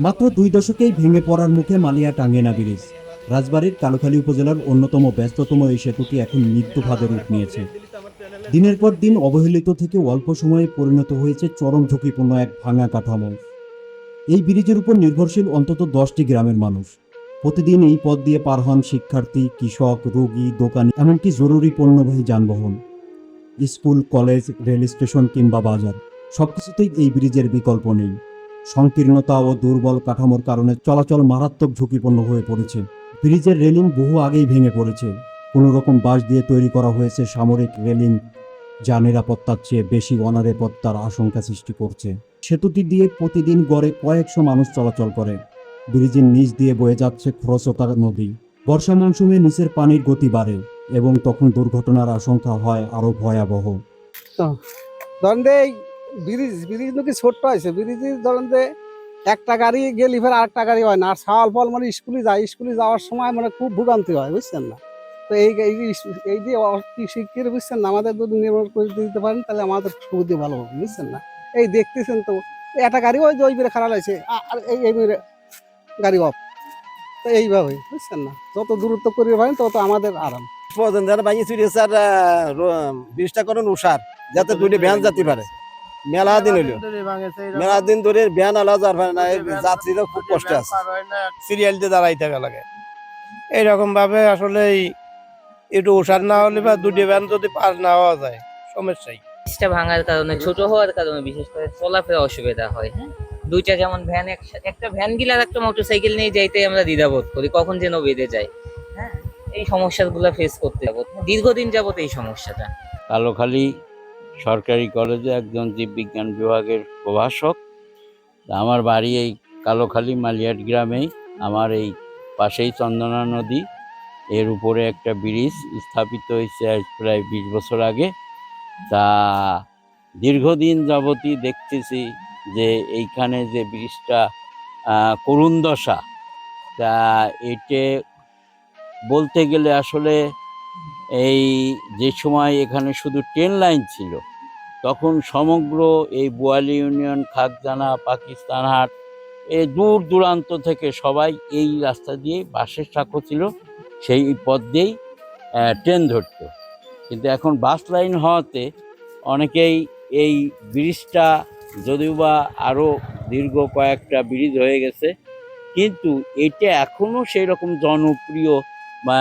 মাত্র দুই দশকেই ভেঙে পড়ার মুখে মালিয়া টাঙ্গেনা ব্রিজ। রাজবাড়ির কালুখালী উপজেলার অন্যতম ব্যস্ততম এই সেতুটি এখন মৃত্যুভাবে রূপ নিয়েছে। দিনের পর দিন অবহেলিত থেকে অল্প সময়ে পরিণত হয়েছে চরম ঝুঁকিপূর্ণ এক ভাঙা কাঠামো। এই ব্রিজের উপর নির্ভরশীল অন্তত দশটি গ্রামের মানুষ। প্রতিদিন এই পথ দিয়ে পার হন শিক্ষার্থী, কৃষক, রোগী, দোকানি, এমনকি জরুরি পণ্যবাহী যানবাহন। স্কুল, কলেজ, রেল স্টেশন কিংবা বাজার, সবকিছুতেই এই ব্রিজের বিকল্প নেই। সংকীর্ণতা ও দুর্বল কাঠামোর কারণে চলাচল মারাত্মক ঝুঁকিপূর্ণ হয়ে পড়েছে। ব্রিজের রেলিং বহু আগেই ভেঙে পড়েছে। কোনো রকম বাঁশ দিয়ে তৈরি করা হয়েছে সামরিক রেলিং, যা নিরাপত্তার চেয়ে বেশি অনারেপত্তার আশঙ্কা সৃষ্টি করছে। সেতুটি দিয়ে প্রতিদিন গড়ে কয়েকশো মানুষ চলাচল করে। ব্রিজের নিচ দিয়ে বয়ে যাচ্ছে খরস্রোতা নদী। বর্ষা মৌসুমে নিচের পানির গতি বাড়ে এবং তখন দুর্ঘটনার আশঙ্কা হয় আরও ভয়াবহ। ব্রিজ ব্রিজ নাকি ছোট্ট আছে? ব্রিজে ধরেন যে একটা গাড়ি গেলে ফের আরেকটা গাড়ি হয় না। আর সাল ফল মানে স্কুলে যায়, স্কুলে যাওয়ার সময় মানে খুব ভোগান্তি হয়, বুঝছেন না? তো এই এই যে শিক্ষিত বুঝছেন না? আমাদের যদি নির্ভর করে দিতে পারেন, তাহলে আমাদের সুবিধা ভালো হবে, বুঝছেন না? এই দেখতেছেন তো, একটা গাড়ি ওই যে ওই খারাপ লাগছে আর এই এই গাড়ি অফ। তো এইভাবে বুঝছেন না? যত দূরত্ব করে পারেন, তত আমাদের আরাম। যারা ভাঙি চুরি স্যার ব্রিজটা করেন উষার যাতে দুইটা ভ্যান যেতে পারে। মেলা দিন হইল। মেলা দিন ধরে ভ্যান আলা যার না যাত্রীরা খুব কষ্ট আছে। সিরিয়াল দিয়ে দাঁড়াই থাকা লাগে। এইরকম ভাবে আসলে এই একটু ওষার না হলে বা দুটি ভ্যান যদি পার না হওয়া যায় সমস্যাই। ব্রিজটা ভাঙার কারণে ছোট হওয়ার কারণে বিশেষ করে চলাফেরা অসুবিধা হয় হ্যাঁ? দুইটা যেমন ভ্যান একসাথে একটা ভ্যান গিলার একটা মোটরসাইকেল নিয়ে যাইতে আমরা দ্বিধাবোধ করি কখন যেন বেঁধে যায় হ্যাঁ? এই সমস্যাগুলো ফেস করতে যাব। দীর্ঘদিন যাবত এই সমস্যাটা। কালোখালী সরকারি কলেজে একজন জীববিজ্ঞান বিভাগের প্রভাষক। আমার বাড়ি এই কালোখালী মালিয়াট গ্রামেই। আমার এই পাশেই চন্দনা নদী। এর উপরে একটা ব্রিজ স্থাপিত হয়েছে প্রায় বিশ বছর আগে। তা দীর্ঘদিন যাবতই দেখতেছি যে এইখানে যে ব্রিজটা করুণ দশা, তা এটে বলতে গেলে আসলে এই যে সময় এখানে শুধু ট্রেন লাইন ছিল, তখন সমগ্র এই বোয়ালি ইউনিয়ন খাকজানা পাকিস্তান হাট এ দূর দূরান্ত থেকে সবাই এই রাস্তা দিয়ে বাসের সাঁকো ছিল, সেই পথ দিয়েই ট্রেন ধরতো। কিন্তু এখন বাস লাইন হওয়াতে অনেকেই এই ব্রিজটা যদিও বা আরও দীর্ঘ কয়েকটা ব্রিজ হয়ে গেছে, কিন্তু এটা এখনও সেই রকম জনপ্রিয় বা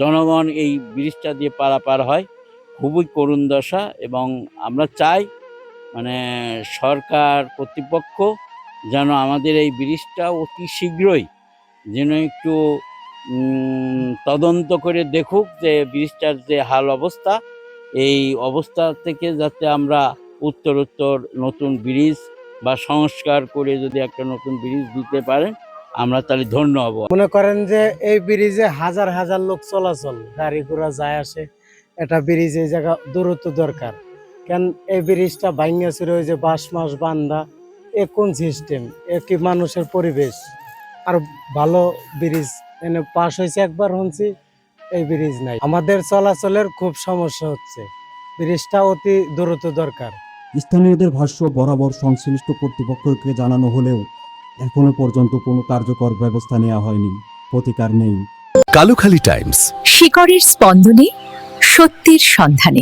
জনগণ এই ব্রিজটা দিয়ে পারাপার হয়, খুবই করুণ দশা এবং আমরা চাই মানে সরকার কর্তৃপক্ষ যেন আমাদের এই ব্রিজটা অতি শীঘ্রই যেন একটু তদন্ত করে দেখুক যে ব্রিজটার যে হাল অবস্থা, এই অবস্থা থেকে যাতে আমরা উত্তরোত্তর নতুন ব্রিজ বা সংস্কার করে যদি একটা নতুন ব্রিজ দিতে পারেন আমরা তাহলে ধন্য হব। মনে করেন যে এই ব্রিজে হাজার হাজার লোক চলাচল গাড়ি ঘোড়া যায় আসে এটা ব্রিজ এই জায়গা দূরত্ব দরকার। কেন এই ব্রিজটা ভাঙ্গা ছিল ওই যে বাঁশ মাস বান্ধা এ কোন সিস্টেম এ কি মানুষের পরিবেশ? আর ভালো ব্রিজ এনে পাশ হয়েছে একবার শুনছি এই ব্রিজ নাই। আমাদের চলাচলের খুব সমস্যা হচ্ছে। ব্রিজটা অতি দূরত্ব দরকার। স্থানীয়দের ভাষ্য বরাবর সংশ্লিষ্ট কর্তৃপক্ষকে জানানো হলেও এখনও পর্যন্ত কোনো কার্যকর ব্যবস্থা নেওয়া হয়নি। প্রতিকার নেই। কালুখালী টাইমস। শিকড়ের স্পন্দনে সত্যের সন্ধানে।